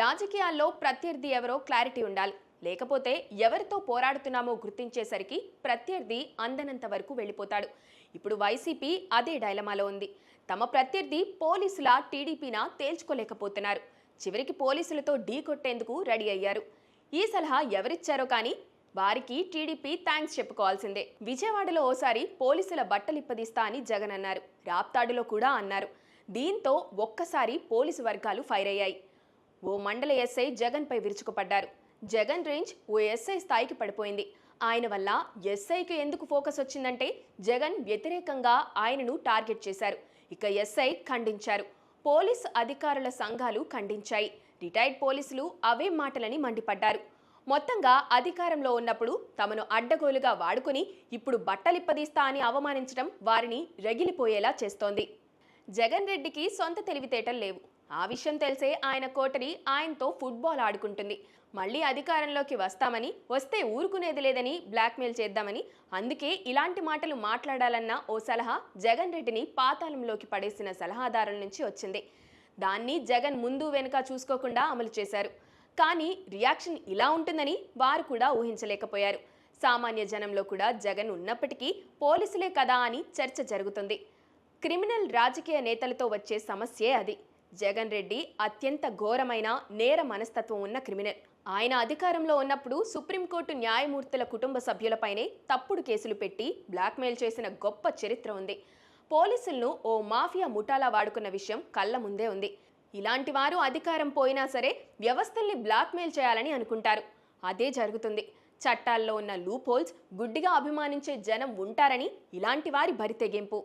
రాజకీయాల్లో ప్రత్యర్థి ఎవరో క్లారిటీ ఉండాలి. లేకపోతే ఎవరితో పోరాడుతున్నామో గుర్తించేసరికి ప్రత్యర్థి అందనంత వరకు వెళ్ళిపోతాడు. ఇప్పుడు వైసీపీ అదే డైలమాలో ఉంది. తమ ప్రత్యర్థి పోలీసుల టీడీపీన తేల్చుకోలేకపోతున్నారు. చివరికి పోలీసులతో ఢీ కొట్టేందుకు రెడీ అయ్యారు. ఈ సలహా ఎవరిచ్చారో కానీ వారికి టీడీపీ థ్యాంక్స్ చెప్పుకోవాల్సిందే. విజయవాడలో ఓసారి పోలీసుల బట్టలిప్పదీస్తా అని జగన్ అన్నారు. రాప్తాడులో కూడా అన్నారు. దీంతో ఒక్కసారి పోలీసు వర్గాలు ఫైర్ అయ్యాయి. ఓ మండల ఎస్ఐ జగన్పై విరుచుకుపడ్డారు. జగన్ రేంజ్ ఓ ఎస్ఐ స్థాయికి పడిపోయింది. ఆయన వల్ల ఎస్ఐకి ఎందుకు ఫోకస్ వచ్చిందంటే జగన్ వ్యతిరేకంగా ఆయనను టార్గెట్ చేశారు. ఇక ఎస్ఐ ఖండించారు. పోలీస్ అధికారుల సంఘాలు ఖండించాయి. రిటైర్డ్ పోలీసులు అవే మాటలని మండిపడ్డారు. మొత్తంగా అధికారంలో ఉన్నప్పుడు తమను అడ్డగోలుగా వాడుకుని ఇప్పుడు బట్టలిప్పదీస్తా అని అవమానించడం వారిని రగిలిపోయేలా చేస్తోంది. జగన్ రెడ్డికి సొంత తెలివితేటలు లేవు. ఆ విషయం తెలిసే ఆయన కోటరి ఆయనతో ఫుట్బాల్ ఆడుకుంటుంది. మళ్ళీ అధికారంలోకి వస్తామని వస్తే ఊరుకునేది లేదని బ్లాక్మెయిల్ చేద్దామని అందుకే ఇలాంటి మాటలు మాట్లాడాలన్న ఓ సలహా జగన్ రెడ్డిని పాతాళంలోకి పడేసిన సలహాదారుల నుంచి వచ్చింది. దాన్ని జగన్ ముందు వెనుక చూసుకోకుండా అమలు చేశారు. కానీ రియాక్షన్ ఇలా ఉంటుందని వారు కూడా ఊహించలేకపోయారు. సామాన్య జనంలో కూడా జగన్ ఉన్నప్పటికీ పోలీసులే కదా అని చర్చ జరుగుతుంది. క్రిమినల్ రాజకీయ నేతలతో వచ్చే సమస్యే అది. జగన్ రెడ్డి అత్యంత ఘోరమైన నేర మనస్తత్వం ఉన్న క్రిమినల్. ఆయన అధికారంలో ఉన్నప్పుడు సుప్రీంకోర్టు న్యాయమూర్తుల కుటుంబ సభ్యులపైనే తప్పుడు కేసులు పెట్టి బ్లాక్మెయిల్ చేసిన గొప్ప చరిత్ర ఉంది. పోలీసులను ఓ మాఫియా ముఠాలా వాడుకున్న విషయం కళ్ళ ముందే ఉంది. ఇలాంటి వారు అధికారం పోయినా సరే వ్యవస్థల్ని బ్లాక్మెయిల్ చేయాలని అనుకుంటారు. అదే జరుగుతుంది. చట్టాల్లో ఉన్న లూపోల్స్ గుడ్డిగా అభిమానించే జనం ఉంటారని ఇలాంటి వారి బరితెగింపు.